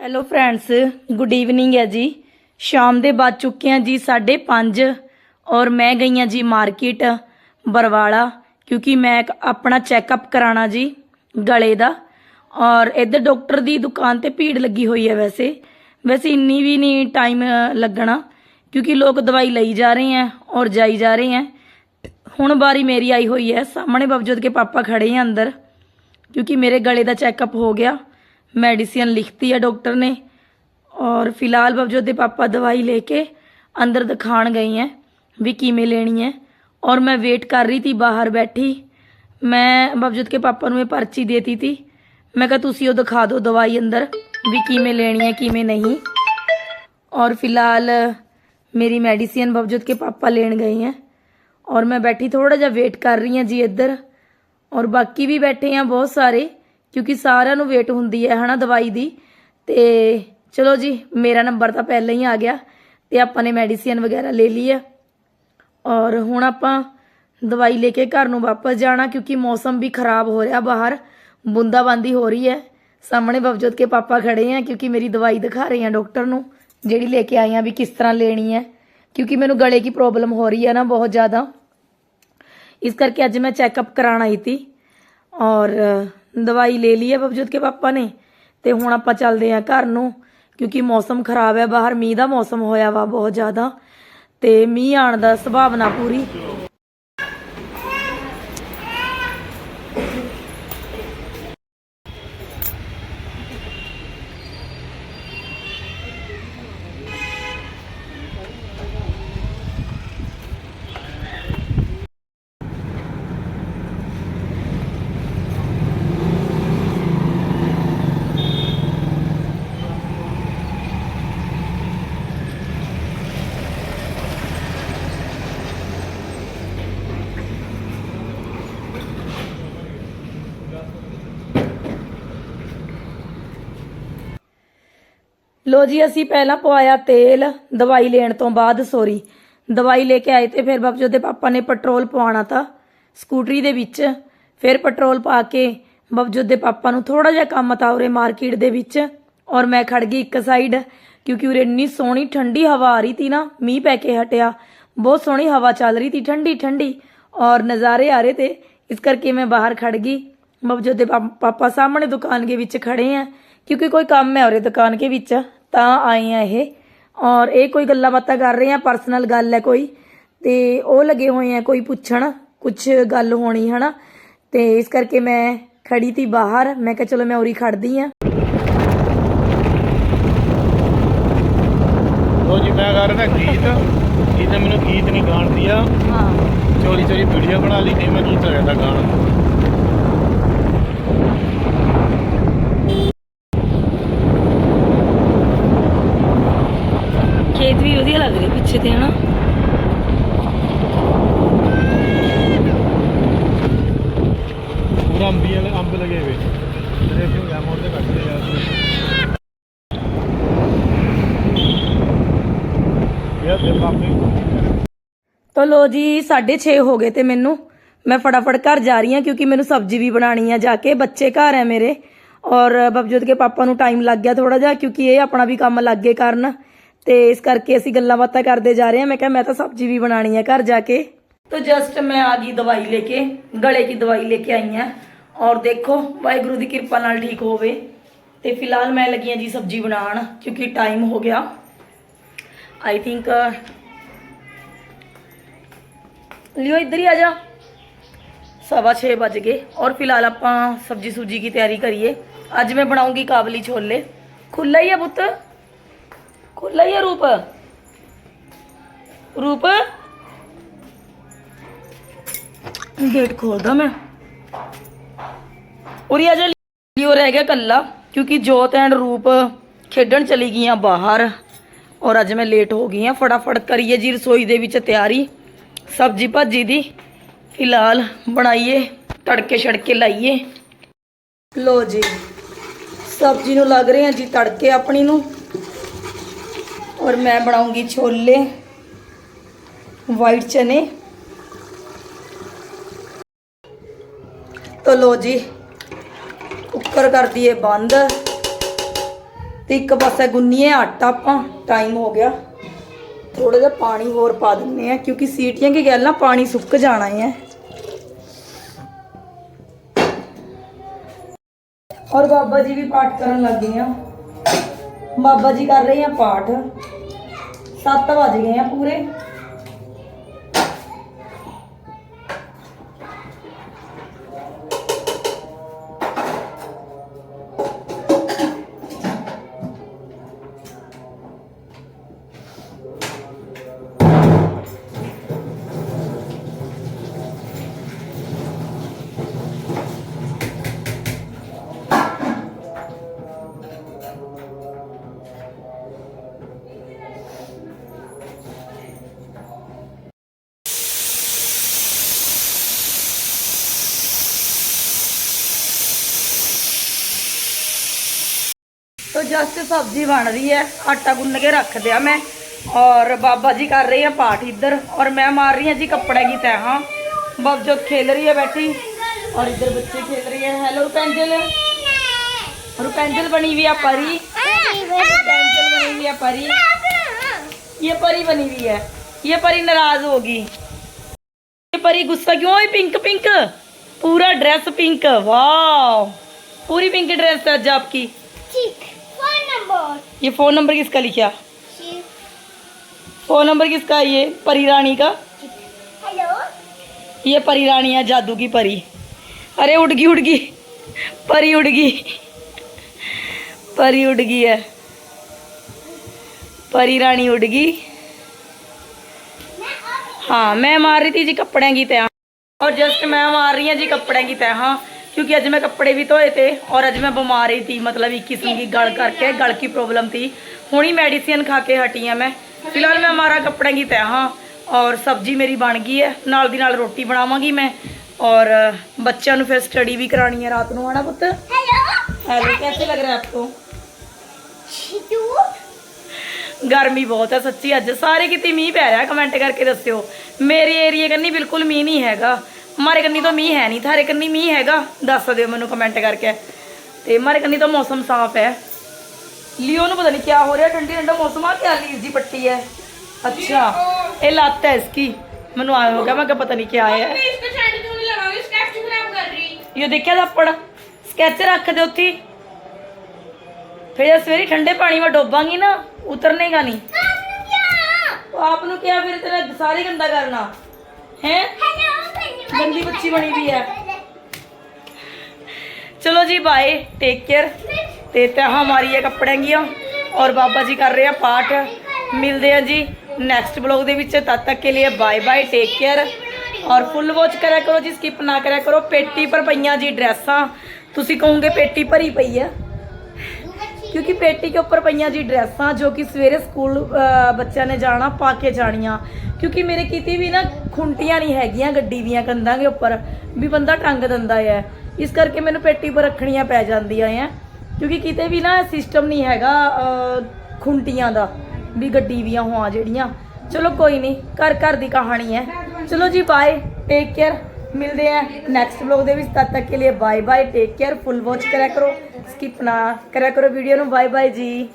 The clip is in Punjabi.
ਹੈਲੋ ਫਰੈਂਡਸ ਗੁੱਡ ਈਵਨਿੰਗ ਹੈ ਜੀ। ਸ਼ਾਮ ਦੇ ਬਾਅਦ ਚੁੱਕੇ ਆ ਜੀ 5:30 ਔਰ ਮੈਂ ਗਈ ਆ ਜੀ ਮਾਰਕੀਟ ਬਰਵਾਲਾ, ਕਿਉਂਕਿ ਮੈਂ ਇੱਕ ਆਪਣਾ ਚੈੱਕਅਪ ਕਰਾਣਾ ਜੀ ਗਲੇ ਦਾ। ਔਰ ਇੱਧਰ ਡਾਕਟਰ ਦੀ ਦੁਕਾਨ ਤੇ ਭੀੜ ਲੱਗੀ ਹੋਈ ਹੈ ਵੈਸੇ। ਵੈਸੇ ਇੰਨੀ ਵੀ ਨਹੀਂ ਟਾਈਮ ਲੱਗਣਾ, ਕਿਉਂਕਿ ਲੋਕ ਦਵਾਈ ਲਈ ਜਾ ਰਹੇ ਆ ਔਰ ਜਾਈ ਜਾ ਰਹੇ ਆ ਹੁਣ ਵਾਰੀ ਮੇਰੀ ਆਈ ਹੋਈ ਹੈ, ਸਾਹਮਣੇ ਬਵਜੋਤ ਕੇ ਪਾਪਾ ਖੜੇ ਆ ਅੰਦਰ, ਕਿਉਂਕਿ ਮੇਰੇ ਗਲੇ ਦਾ ਚੈੱਕਅਪ ਹੋ ਗਿਆ। मेडिसिन लिखती है डॉक्टर ने और फ़िलहाल बावजूद दे पापा दवाई लेके अंदर दिखा गई हैं भी किमें लेनी है और मैं वेट कर रही थी बाहर बैठी। मैं बावजूद के पापा ने पर्ची देती थी। मैं कहा तुम वो दिखा दो दवाई अंदर, भी किमें लेनी है, किमें नहीं। और फ़िलहाल, मेरी मेडिसिन बावजूद के पापा लेन गए हैं और मैं बैठी, थोड़ा जहा वेट कर रही हूँ जी इधर। और बाकी भी बैठे हैं, बहुत सारे। ਕਿਉਂਕਿ ਸਾਰਿਆਂ ਨੂੰ ਵੇਟ ਹੁੰਦੀ ਹੈ ਹਨਾ ਦਵਾਈ ਦੀ। ਤੇ ਚਲੋ ਜੀ, ਮੇਰਾ ਨੰਬਰ ਤਾਂ ਪਹਿਲਾਂ ਹੀ ਆ ਗਿਆ ਤੇ ਆਪਾਂ ਨੇ ਮੈਡੀਸਿਨ ਵਗੈਰਾ ਲੈ ਲਈ ਹੈ ਔਰ ਹੁਣ ਆਪਾਂ ਦਵਾਈ ਲੈ ਕੇ ਘਰ ਨੂੰ ਵਾਪਸ ਜਾਣਾ ਕਿਉਂਕਿ ਮੌਸਮ ਵੀ ਖਰਾਬ ਹੋ ਰਿਹਾ ਬਾਹਰ, ਬੂੰਦਾਬਾਂਦੀ ਹੋ ਰਹੀ ਹੈ। ਸਾਹਮਣੇ ਬਵਜੋਤ ਕੇ ਪਾਪਾ ਖੜੇ ਆ ਕਿਉਂਕਿ ਮੇਰੀ ਦਵਾਈ ਦਿਖਾ ਰਹੇ ਆ ਡਾਕਟਰ ਨੂੰ, ਜਿਹੜੀ ਲੈ ਕੇ ਆਏ ਆ ਵੀ ਕਿਸ ਤਰ੍ਹਾਂ ਲੈਣੀ ਹੈ। ਕਿਉਂਕਿ ਮੈਨੂੰ ਗਲੇ ਦੀ ਪ੍ਰੋਬਲਮ ਹੋ ਰਹੀ ਹੈ ਨਾ ਬਹੁਤ ਜ਼ਿਆਦਾ। ਇਸ ਕਰਕੇ ਅੱਜ ਮੈਂ ਚੈੱਕਅਪ ਕਰਾਉਣ ਆਈ ਥੀ ਔਰ ਦਵਾਈ ਲੈ ਲਈ ਹੈ ਬਬਜੋਤ ਕੇ ਪਾਪਾ ਨੇ ਤੇ ਹੁਣ ਆਪਾਂ ਚੱਲਦੇ ਆ ਘਰ ਨੂੰ, ਕਿਉਂਕਿ ਮੌਸਮ ਖਰਾਬ ਹੈ ਬਾਹਰ ਮੀਂਹ ਦਾ ਮੌਸਮ ਹੋਇਆ ਵਾ ਬਹੁਤ ਜ਼ਿਆਦਾ ਤੇ ਮੀਂਹ ਆਉਣ ਦਾ ਸੰਭਾਵਨਾ ਪੂਰੀ। ਲੋ ਜੀ, ਅਸੀਂ ਪਹਿਲਾਂ ਪਵਾਇਆ ਤੇਲ, ਦਵਾਈ ਲੈਣ ਤੋਂ ਬਾਅਦ ਸੋਰੀ ਦਵਾਈ ਲੈ ਕੇ ਆਏ ਤੇ ਫਿਰ ਬਬਜੋਤ ਦੇ ਪਾਪਾ ਨੇ ਪੈਟਰੋਲ ਪਵਾਉਣਾ ਤਾਂ ਸਕੂਟਰੀ ਦੇ ਵਿੱਚ। ਫਿਰ ਪੈਟਰੋਲ ਪਾ ਕੇ ਬਬਜੋਤ ਦੇ ਪਾਪਾ ਨੂੰ ਥੋੜਾ ਜਿਹਾ ਕੰਮ ਤਾਂ ਉਰੇ ਮਾਰਕੀਟ ਦੇ ਵਿੱਚ। ਔਰ ਮੈਂ ਖੜ ਗਈ ਇੱਕ ਸਾਈਡ ਕਿਉਂਕਿ ਉਰੇ ਇੰਨੀ ਸੋਹਣੀ ਠੰਡੀ ਹਵਾ ਆ ਰਹੀ ਤੀ ਨਾ, ਮੀਂਹ ਪੈ ਕੇ ਹਟਿਆ। ਬਹੁਤ ਸੋਹਣੀ ਹਵਾ ਚੱਲ ਰਹੀ ਤੀ, ਠੰਡੀ ਠੰਡੀ। ਔਰ ਨਜ਼ਾਰੇ ਆ ਰਹੇ ਤੇ ਇਸ ਕਰਕੇ ਮੈਂ ਬਾਹਰ ਖੜ ਗਈ। ਬਬਜੋਤ ਦੇ ਪਾ- ਪਾਪਾ ਸਾਹਮਣੇ ਦੁਕਾਨ ਦੇ ਵਿੱਚ ਖੜੇ ਆ, ਕਿਉਂਕਿ ਕੋਈ ਕੰਮ ਹੈ ਉਰੇ ਦੁਕਾਨ ਕੇ ਵਿੱਚ। ਤਾਂ ਆਏ ਆ ਇਹ। ਔਰ ਇਹ ਕੋਈ ਗੱਲਾਂ ਬਾਤਾਂ ਕਰ ਰਹੇ ਆ ਪਰਸਨਲ ਗੱਲ ਹੈ ਕੋਈ। ਤੇ ਉਹ ਲੱਗੇ ਹੋਏ ਆ ਕੋਈ ਪੁੱਛਣ ਕੁਝ ਗੱਲ ਹੋਣੀ ਹਨਾ। ਤੇ ਇਸ ਕਰਕੇ ਮੈਂ ਖੜੀ ਤੀ ਬਾਹਰ। ਮੈਂ ਕਿਹਾ ਚਲੋ ਮੈਂ ਉਰੀ ਖੜਦੀ ਆ। ਲੋ ਜੀ ਮੈਂ ਕਰ ਰਿਹਾ ਗੀਤ। ਇਹਨੇ ਮੈਨੂੰ ਗੀਤ ਨਹੀਂ ਗਾਣ ਦਿਆ। ਹਾਂ। ਚੋਰੀ ਚੋਰੀ ਵੀਡੀਓ ਬਣਾ ਲਈ ਨਹੀਂ ਮੈਂ ਗੀਤ ਲੱਗਦਾ ਗਾਣ। ਵੀ ਵਧੀਆ ਲੱਗ ਰਿਹਾ ਪਿੱਛੇ ਤੇ ਹਨਾ? ਪੂਰਾ ਅੰਬੀ ਵਾਲੇ ਅੰਬ ਲਗੇ ਵੇ ਤੇਰੇ ਕਿਉਂ ਗਿਆ ਮੋੜ ਤੇ ਕੱਟਦੇ ਯਾਰ ਯਾਰ ਦੇ ਪਾਪੇ ਤਾਂ ਲੋ ਜੀ 6:30 ਹੋ ਗਏ ਤੇ ਮੈਨੂੰ। ਮੈਂ ਫਟਾਫਟ ਘਰ ਜਾ ਰਹੀ ਹਾਂ ਕਿਉਂਕਿ ਮੈਨੂੰ ਸਬਜ਼ੀ ਵੀ ਬਣਾਣੀ ਆ ਜਾ ਕੇ। ਬੱਚੇ ਘਰ ਹੈ ਮੇਰੇ। ਔਰ ਬਬਜੋਤ ਕੇ ਪਾਪਾ ਨੂੰ ਟਾਈਮ ਲੱਗ ਗਿਆ ਥੋੜਾ ਜਿਹਾ ਕਿਉਂਕਿ ਇਹ ਆਪਣਾ ਵੀ ਕੰਮ ਲੱਗੇ ਕਰਨ। ਤੇ ਇਸ ਕਰਕੇ ਅਸੀਂ ਗੱਲਾਂ ਬਾਤਾਂ ਕਰਦੇ ਜਾ ਰਹੇ ਹਾਂ। ਮੈਂ ਕਿਹਾ ਮੈਂ ਤਾਂ ਸਬਜ਼ੀ ਵੀ ਬਣਾਣੀ ਹੈ ਘਰ ਜਾ ਕੇ। ਤਾਂ ਜਸਟ ਮੈਂ ਆ ਗਈ ਦਵਾਈ ਲੈ ਕੇ, ਗਲੇ ਦੀ ਦਵਾਈ ਲੈ ਕੇ ਆਈ ਹਾਂ ਔਰ ਦੇਖੋ, ਵਾਹਿਗੁਰੂ ਦੀ ਕਿਰਪਾ ਨਾਲ ਠੀਕ ਹੋਵੇ। ਤੇ ਫਿਲਹਾਲ ਮੈਂ ਲੱਗੀ ਹਾਂ ਜੀ ਸਬਜ਼ੀ ਬਣਾਉਣ, ਕਿਉਂਕਿ ਟਾਈਮ ਹੋ ਗਿਆ। ਆਈ ਥਿੰਕ ਲਿਓ ਇੱਧਰ ਹੀ ਆ ਜਾ। ਸਵਾ 6 ਵੱਜ ਗਏ। ਔਰ ਫਿਲਹਾਲ ਆਪਾਂ ਸਬਜੀ ਸੂਜੀ ਦੀ ਤਿਆਰੀ ਕਰੀਏ। ਅੱਜ ਮੈਂ ਬਣਾਉਂਗੀ ਕਾਬਲੀ ਛੋਲੇ। ਖੁੱਲਾ ਹੀ ਆ ਪੁੱਤ। ਖੁੱਲਾ ਹੀ ਆ ਰੂਪ। ਰੂਪ। ਗੇਟ ਖੋਲਦਾ ਮੈਂ। ਉਰੀ ਆ ਜਾ ਲਿਓ ਰਹਿ ਗਿਆ ਕੱਲਾ ਕਿਉਂਕਿ ਜੋਤ ਐਂਡ ਰੂਪ ਖੇਡਣ ਚਲੀ ਗਈਆਂ ਬਾਹਰ। ਔਰ ਅੱਜ ਮੈਂ ਲੇਟ ਹੋ ਗਈ ਆ, ਫਟਾਫਟ ਕਰੀਏ ਜੀ ਰਸੋਈ ਦੇ ਵਿੱਚ ਤਿਆਰੀ। ਸਬਜੀ ਭਾਜੀ ਦੀ ਫਿਲਹਾਲ ਬਣਾਈਏ, ਤੜਕੇ ਛੜਕੇ ਲਾਈਏ। ਲੋ ਜੀ, ਸਬਜੀ ਨੂੰ ਲੱਗ ਰਹੇ ਆ ਜੀ ਤੜਕੇ ਆਪਣੀ ਨੂੰ। ਔਰ ਮੈਂ ਬਣਾਉਂਗੀ ਛੋਲੇ ਵਾਈਟ ਚਨੇ ਤੋ ਲੋ ਜੀ ਕੁੱਕਰ ਕਰ ਦਈਏ ਬੰਦ ਤੇ ਇੱਕ ਪਾਸੇ ਗੁੰਨੀਏ ਆਟਾ ਆਪਾਂ ਟਾਈਮ ਹੋ ਗਿਆ ਥੋੜਾ ਜਿਹਾ ਪਾਣੀ ਹੋਰ ਪਾ ਦਿੰਨੇ ਆ ਕਿਉਂਕਿ ਸੀਟੀਆਂ ਕੀ ਗੱਲ ਨਾ ਪਾਣੀ ਸੁੱਕ ਜਾਣਾ ਹੈ ਔਰ ਬਾਬਾ ਜੀ ਵੀ ਪਾਠ ਕਰਨ ਲੱਗੇ ਆ ਬਾਬਾ ਜੀ ਕਰ ਰਹੇ ਆ ਪਾਠ। 7 ਵਜ ਗਏ ਆ ਪੂਰੇ। जस्ट सब्ज़ी बन रही है आटा गुन्न के रख दिया मैं और बाबा जी कर रहे हैं पाठ इधर और मैं मार रही हूँ जी कपड़े की तह हाँ बबजोत खेल रही है बैठी और इधर बच्चे खेल रही है हेलो रुपेंजल रुपेंजल बनी हुई है परी रुपेंजल बनी हुई है परी ये परी बनी हुई है ये परी नाराज़ होगी ये परी गुस्सा क्यों हुई पिंक पिंक पूरा ड्रेस पिंक वाह पूरी पिंक ड्रेस है आज आपकी ठीक ये फ़ोन नंबर किसका लिखा? फ़ोन नंबर किसका है ये? परी रानी का? हेलो? ये परी रानी है जादू की परी। अरे उड़ गई उड़ गई परी उड़ गई परी उड़ गई है। परी रानी उड़ गई हाँ मैं मार रही थी जी कपड़े की तह और जस्ट मैं मार रही हूँ जी कपड़े की तह क्योंकि आज मैं कपड़े भी धोए थे और आज मैं बीमार ही थी मतलब एक किस्म की गल करके गल की प्रॉब्लम थी हूँ ही मेडिसिन खा के हटी हाँ मैं फिलहाल मैं हमारा कपड़े की तय हाँ और सब्जी मेरी बन गई है नाल दी नाल रोटी बनावागी मैं और बच्चों ने फिर स्टडी भी करानी है रात को है ना पुत हेलो कैसे लग रहा है आपको गर्मी बहुत है सच्ची अज सारे कितने मीह पै रहा है कमेंट करके दस्यो मेरे एरिए कनी बिल्कुल मीह नहीं हैगा ਮਾਰੇ ਕੰਨੀ ਤਾਂ ਮੀਂਹ ਹੈ ਨਹੀਂ ਥਾਰੇ ਕੰਨੀ ਮੀਂਹ ਹੈਗਾ। ਦੱਸ ਦਿਓ ਮੈਨੂੰ ਕਮੈਂਟ ਕਰਕੇ। ਤੇ ਮਾਰੇ ਕੰਨੀ ਤੋਂ ਮੌਸਮ ਸਾਫ਼ ਹੈ। ਲਿਓ ਨੂੰ ਪਤਾ ਨਹੀਂ ਕੀ ਹੋ ਰਿਹਾ ਠੰਡੀ ਠੰਡਾ ਮੌਸਮ ਆ ਤੇ ਲੀਰ ਦੀ ਪੱਟੀ ਹੈ। ਅੱਛਾ ਇਹ ਲੱਤ ਹੈ ਇਸकी ਮੈਨੂੰ ਆਇਆ ਹੋਗਾ ਮੈਂ ਕਿ ਪਤਾ ਨਹੀਂ ਕੀ ਆਇਆ ਹੈ ਇਹ ਦੇਖਿਆ ਦਾਪੜ ਸਕੈਚ ਰੱਖ ਦੇ ਉੱਤੀ ਫਿਰ ਸਵੇਰੇ ਠੰਡੇ ਪਾਣੀ ਵਿੱਚ ਡੋਬਾਂਗੀ ਨਾ ਉਤਰਨੇਗਾ ਨਹੀਂ। ਆਪ ਨੂੰ ਕਿਹਾ। ਫਿਰ ਤੇਰਾ ਸਾਰੇ ਗੰਦਾ ਕਰਨਾ। ਹੈ? गंदी बच्ची बनी हुई है चलो जी बाय टेक केयर ਤੇ ਤਹਾਂ ਮਾਰੀ ਹੈ ਕੱਪੜਿਆਂ ਦੀਆਂ ਔਰ ਬਾਬਾ ਜੀ ਕਰ ਰਹੇ ਆ ਪਾਠ ਮਿਲਦੇ ਆ ਜੀ ਨੈਕਸਟ ਬਲੌਗ ਦੇ ਵਿੱਚ ਤਦ ਤੱਕ ਕੇ ਲਈ ਬਾਏ ਬਾਏ ਟੇਕ ਕੇਅਰ ਔਰ ਫੁੱਲ ਵਾਚ ਕਰਿਆ ਕਰੋ ਜੀ ਸਕਿਪ ਨਾ ਕਰਿਆ ਕਰੋ ਪੇਟੀ ਪਰ ਪਈਆਂ ਜੀ ਡਰੈਸਾਂ ਤੁਸੀਂ ਕਹੋਗੇ ਪੇਟੀ ਭਰੀ ਪਈ ਹੈ ਕਿਉਂਕਿ ਪੇਟੀ ਕੇ ਉੱਪਰ ਪਈਆਂ ਜੀ ਡਰੈਸਾਂ ਜੋ ਕਿ ਸਵੇਰੇ ਸਕੂਲ ਬੱਚਿਆਂ ਨੇ ਜਾਣਾ, ਪਾ ਕੇ ਜਾਣੀਆਂ। ਕਿਉਂਕਿ ਮੇਰੇ ਕਿਤੇ ਵੀ ਨਾ ਖੁੰਟੀਆਂ ਨਹੀਂ ਹੈਗੀਆਂ ਗੱਡੀ ਦੀਆਂ ਕੰਧਾਂ ਦੇ ਉੱਪਰ, ਵੀ ਬੰਦਾ ਟੰਗ ਦਿੰਦਾ ਹੈ ਇਸ ਕਰਕੇ ਮੈਨੂੰ ਪੇਟੀ ਪਰ ਰੱਖਣੀਆਂ ਪੈ ਜਾਂਦੀਆਂ ਹੈ ਕਿਉਂਕਿ ਕਿਤੇ ਵੀ ਨਾ ਸਿਸਟਮ ਨਹੀਂ ਹੈਗਾ ਖੁੰਟੀਆਂ ਦਾ, ਵੀ ਗੱਡੀ ਦੀਆਂ ਹੋਆਂ ਜਿਹੜੀਆਂ। ਚਲੋ ਕੋਈ ਨਹੀਂ, ਘਰ ਘਰ ਦੀ ਕਹਾਣੀ ਹੈ। ਚਲੋ ਜੀ ਬਾਏ ਟੇਕ ਕੇਅਰ ਮਿਲਦੇ ਆ ਨੈਕਸਟ ਵਲੌਗ ਦੇ ਵਿੱਚ। ਤਦ ਤੱਕ ਕੇ ਲਈ bye bye take care full watch ਕਰਿਆ ਕਰੋ। ਸਕਿਪ ਨਾ। ਕਰਿਆ ਕਰੋ ਵੀਡੀਓ ਨੂੰ। ਬਾਏ ਬਾਏ ਜੀ।